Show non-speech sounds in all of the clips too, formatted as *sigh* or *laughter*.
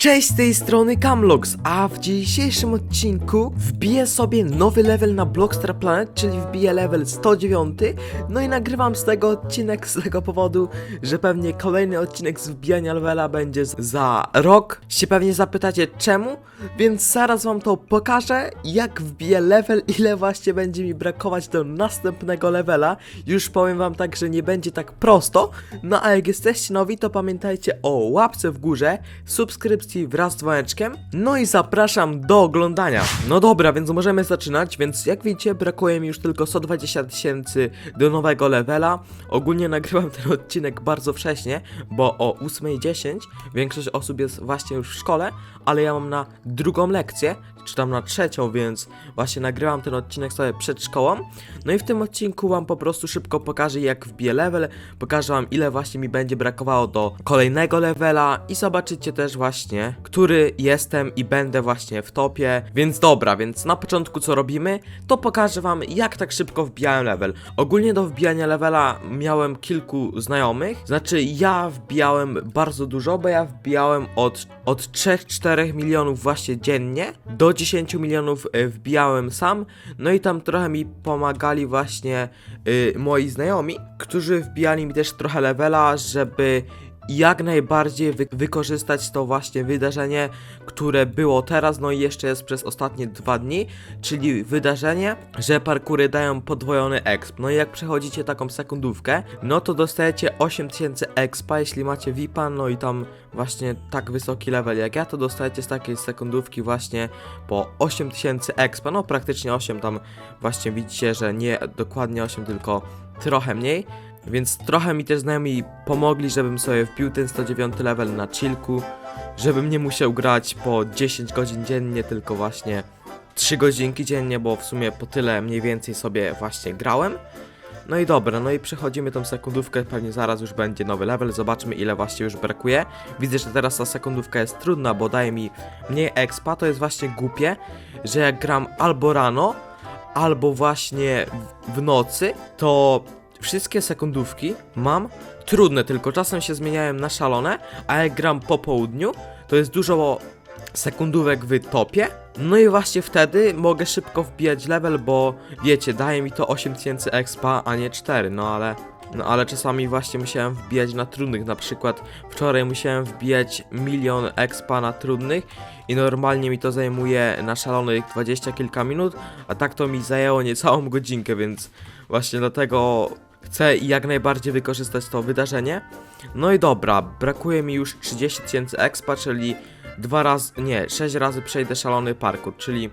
Cześć z tej strony Camlox, a w dzisiejszym odcinku wbiję sobie nowy level na Blockstar Planet, czyli wbiję level 109 No i nagrywam z tego odcinek z tego powodu, że pewnie kolejny odcinek z wbijania levela będzie za rok. Się pewnie zapytacie czemu, więc zaraz wam to pokażę Jak wbiję level, ile właśnie będzie mi brakować do następnego levela. Już powiem wam tak, że nie będzie tak prosto. No a jak jesteście nowi, to pamiętajcie o łapce w górze, subskrypcji wraz z dzwoneczkiem. No i zapraszam do oglądania. No dobra, więc możemy zaczynać, więc jak widzicie, brakuje mi już tylko 120 tysięcy do nowego levela. Ogólnie nagrywam ten odcinek bardzo wcześnie, bo o 8.10 większość osób jest właśnie już w szkole, ale ja mam na drugą lekcję, czy tam na trzecią, więc właśnie nagrywam ten odcinek sobie przed szkołą. No i w tym odcinku wam po prostu szybko pokażę jak wbiję level, pokażę wam ile właśnie mi będzie brakowało do kolejnego levela i zobaczycie też właśnie, który jestem i będę właśnie w topie. Więc dobra, więc na początku co robimy, to pokażę wam jak tak szybko wbijałem level. Ogólnie do wbijania levela miałem kilku znajomych, znaczy ja wbijałem bardzo dużo, bo ja wbijałem od, od 3-4 milionów właśnie dziennie. Do 10 milionów e, wbijałem sam, no i tam trochę mi pomagali właśnie y, moi znajomi, którzy wbijali mi też trochę levela, żeby jak najbardziej wy wykorzystać to właśnie wydarzenie, które było teraz, no i jeszcze jest przez ostatnie dwa dni, czyli wydarzenie, że parkury dają podwojony exp. No i jak przechodzicie taką sekundówkę, no to dostajecie 8000 expa, jeśli macie VIPa, no i tam właśnie tak wysoki level jak ja, to dostajecie z takiej sekundówki właśnie po 8000 expa, no praktycznie 8 tam właśnie widzicie, że nie dokładnie 8, tylko trochę mniej. Więc trochę mi też znajomi pomogli, żebym sobie wbił ten 109 level na chillku, żebym nie musiał grać po 10 godzin dziennie, tylko właśnie 3 godzinki dziennie, bo w sumie po tyle mniej więcej sobie właśnie grałem. No i dobra, no i przechodzimy tą sekundówkę, pewnie zaraz już będzie nowy level, zobaczmy ile właśnie już brakuje. Widzę, że teraz ta sekundówka jest trudna, bo daje mi mniej expa, to jest właśnie głupie, że jak gram albo rano, albo właśnie w, nocy, to wszystkie sekundówki mam trudne, tylko czasem się zmieniałem na szalone, a jak gram po południu, to jest dużo sekundówek w topie. No i właśnie wtedy mogę szybko wbijać level, bo wiecie, daje mi to 8000 expa, a nie 4, no ale no ale czasami właśnie musiałem wbijać na trudnych, na przykład wczoraj musiałem wbijać milion expa na trudnych i normalnie mi to zajmuje na szalonych 20 kilka minut, a tak to mi zajęło niecałą godzinkę, więc właśnie dlatego chcę jak najbardziej wykorzystać to wydarzenie. No i dobra, brakuje mi już 30 tysięcy expa, czyli dwa razy, nie, 6 razy przejdę szalony parkour, czyli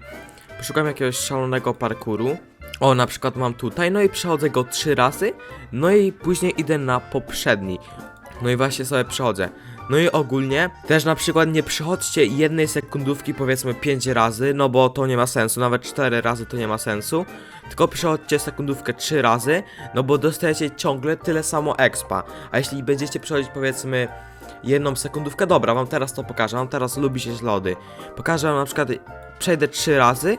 poszukam jakiegoś szalonego parkouru. O, na przykład mam tutaj, no i przechodzę go 3 razy, no i później idę na poprzedni. No i właśnie sobie przechodzę. No i ogólnie też na przykład nie przychodźcie jednej sekundówki powiedzmy 5 razy, no bo to nie ma sensu, nawet 4 razy to nie ma sensu. Tylko przychodźcie sekundówkę 3 razy, no bo dostajecie ciągle tyle samo expa. A jeśli będziecie przechodzić powiedzmy jedną sekundówkę, dobra, wam teraz to pokażę, wam teraz lubi się lody. Pokażę wam na przykład, przejdę 3 razy,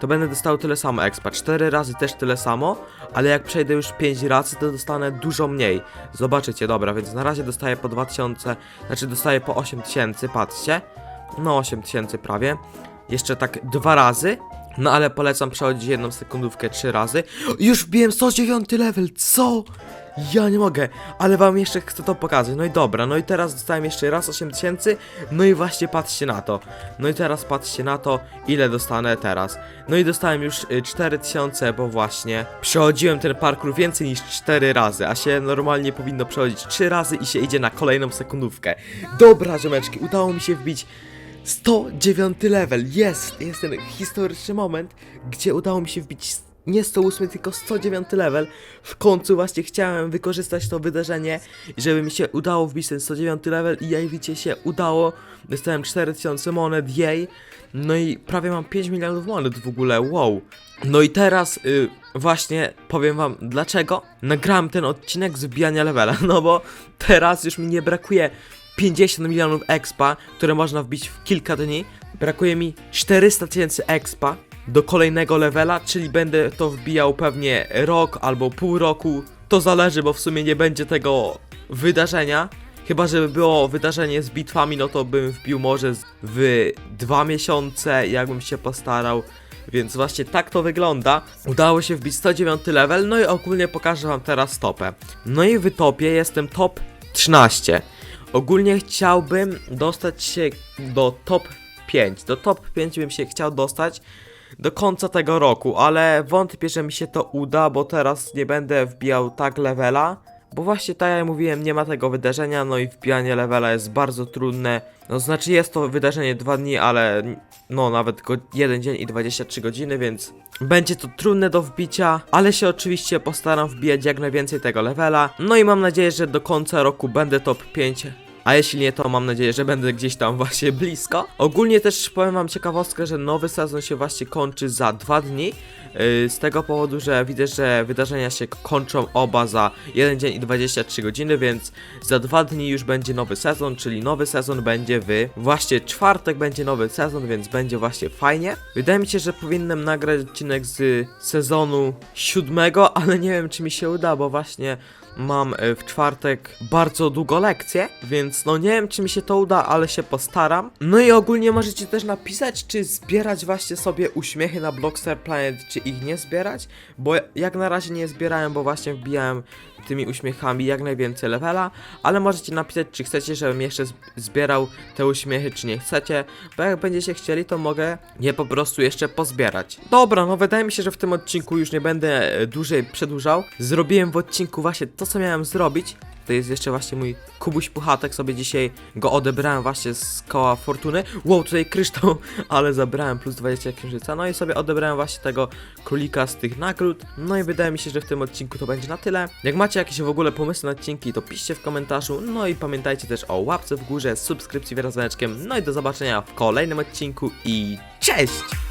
to będę dostał tyle samo expa. 4 razy też tyle samo, ale jak przejdę już 5 razy, to dostanę dużo mniej. Zobaczycie, dobra, więc na razie dostaję po 2000, znaczy dostaję po 8000, patrzcie. No 8000 prawie. Jeszcze tak dwa razy. No ale polecam przechodzić jedną sekundówkę trzy razy. Już wbiłem 109 level, co? Ja nie mogę, ale wam jeszcze chcę to pokazać. No i dobra, no i teraz dostałem jeszcze raz 8000. No i właśnie patrzcie na to. No i teraz patrzcie na to, ile dostanę teraz. No i dostałem już y, 4000, bo właśnie przechodziłem ten parkour więcej niż 4 razy, a się normalnie powinno przechodzić 3 razy i się idzie na kolejną sekundówkę. Dobra, ziomeczki, udało mi się wbić 109 level. Jest! Jest ten historyczny moment, gdzie udało mi się wbić nie 108, tylko 109 level. W końcu właśnie chciałem wykorzystać to wydarzenie, żeby mi się udało wbić ten 109 level i jak widzicie się udało. Dostałem 4000 monet, jej. No i prawie mam 5 milionów monet w ogóle, wow. No i teraz y, właśnie powiem wam dlaczego nagrałem ten odcinek z wbijania levela, *laughs* no bo teraz już mi nie brakuje 50 milionów expa, które można wbić w kilka dni. Brakuje mi 400 tysięcy expa do kolejnego levela, czyli będę to wbijał pewnie rok albo pół roku. To zależy, bo w sumie nie będzie tego wydarzenia. Chyba, żeby było wydarzenie z bitwami, no to bym wbił może w dwa miesiące, jakbym się postarał. Więc właśnie tak to wygląda. Udało się wbić 109 level, no i ogólnie pokażę wam teraz topę. No i w topie jestem top 13. Ogólnie chciałbym dostać się do top 5. Do top 5 bym się chciał dostać do końca tego roku, ale wątpię, że mi się to uda, bo teraz nie będę wbijał tak levela. Bo właśnie tak jak mówiłem, nie ma tego wydarzenia, no i wbijanie levela jest bardzo trudne. No znaczy jest to wydarzenie 2 dni, ale no nawet go 1 dzień i 23 godziny, więc będzie to trudne do wbicia, ale się oczywiście postaram wbijać jak najwięcej tego levela. No i mam nadzieję, że do końca roku będę top 5 a jeśli nie, to mam nadzieję, że będę gdzieś tam *laughs* właśnie blisko. Ogólnie też powiem wam ciekawostkę, że nowy sezon się właśnie kończy za dwa dni. Yy, z tego powodu, że widzę, że wydarzenia się kończą oba za 1 dzień i 23 godziny, więc za dwa dni już będzie nowy sezon, czyli nowy sezon będzie w właśnie czwartek będzie nowy sezon, więc będzie właśnie fajnie. Wydaje mi się, że powinienem nagrać odcinek z sezonu siódmego, *laughs* ale nie wiem czy mi się uda, bo właśnie mam e, w czwartek bardzo długo lekcję, więc no nie wiem czy mi się to uda, ale się postaram. No i ogólnie możecie też napisać, czy zbierać właśnie sobie uśmiechy na Blockstar Planet, czy ich nie zbierać, bo jak na razie nie zbierałem, bo właśnie wbijałem tymi uśmiechami jak najwięcej levela, ale możecie napisać, czy chcecie, żebym jeszcze zbierał te uśmiechy, czy nie chcecie, bo jak będziecie chcieli, to mogę je po prostu jeszcze pozbierać. Dobra, no wydaje mi się, że w tym odcinku już nie będę e, dłużej przedłużał. Zrobiłem w odcinku właśnie to, co miałem zrobić. To jest jeszcze właśnie mój Kubuś Puchatek, sobie dzisiaj go odebrałem właśnie z koła fortuny. Wow, tutaj kryształ, *laughs* ale zabrałem plus 20 księżyca. No i sobie odebrałem właśnie tego królika z tych nagród. No i wydaje mi się, że w tym odcinku to będzie na tyle. Jak macie jakieś w ogóle pomysły na odcinki, to piszcie w komentarzu. No i pamiętajcie też o łapce w górze, subskrypcji wraz z. No i do zobaczenia w kolejnym odcinku i cześć!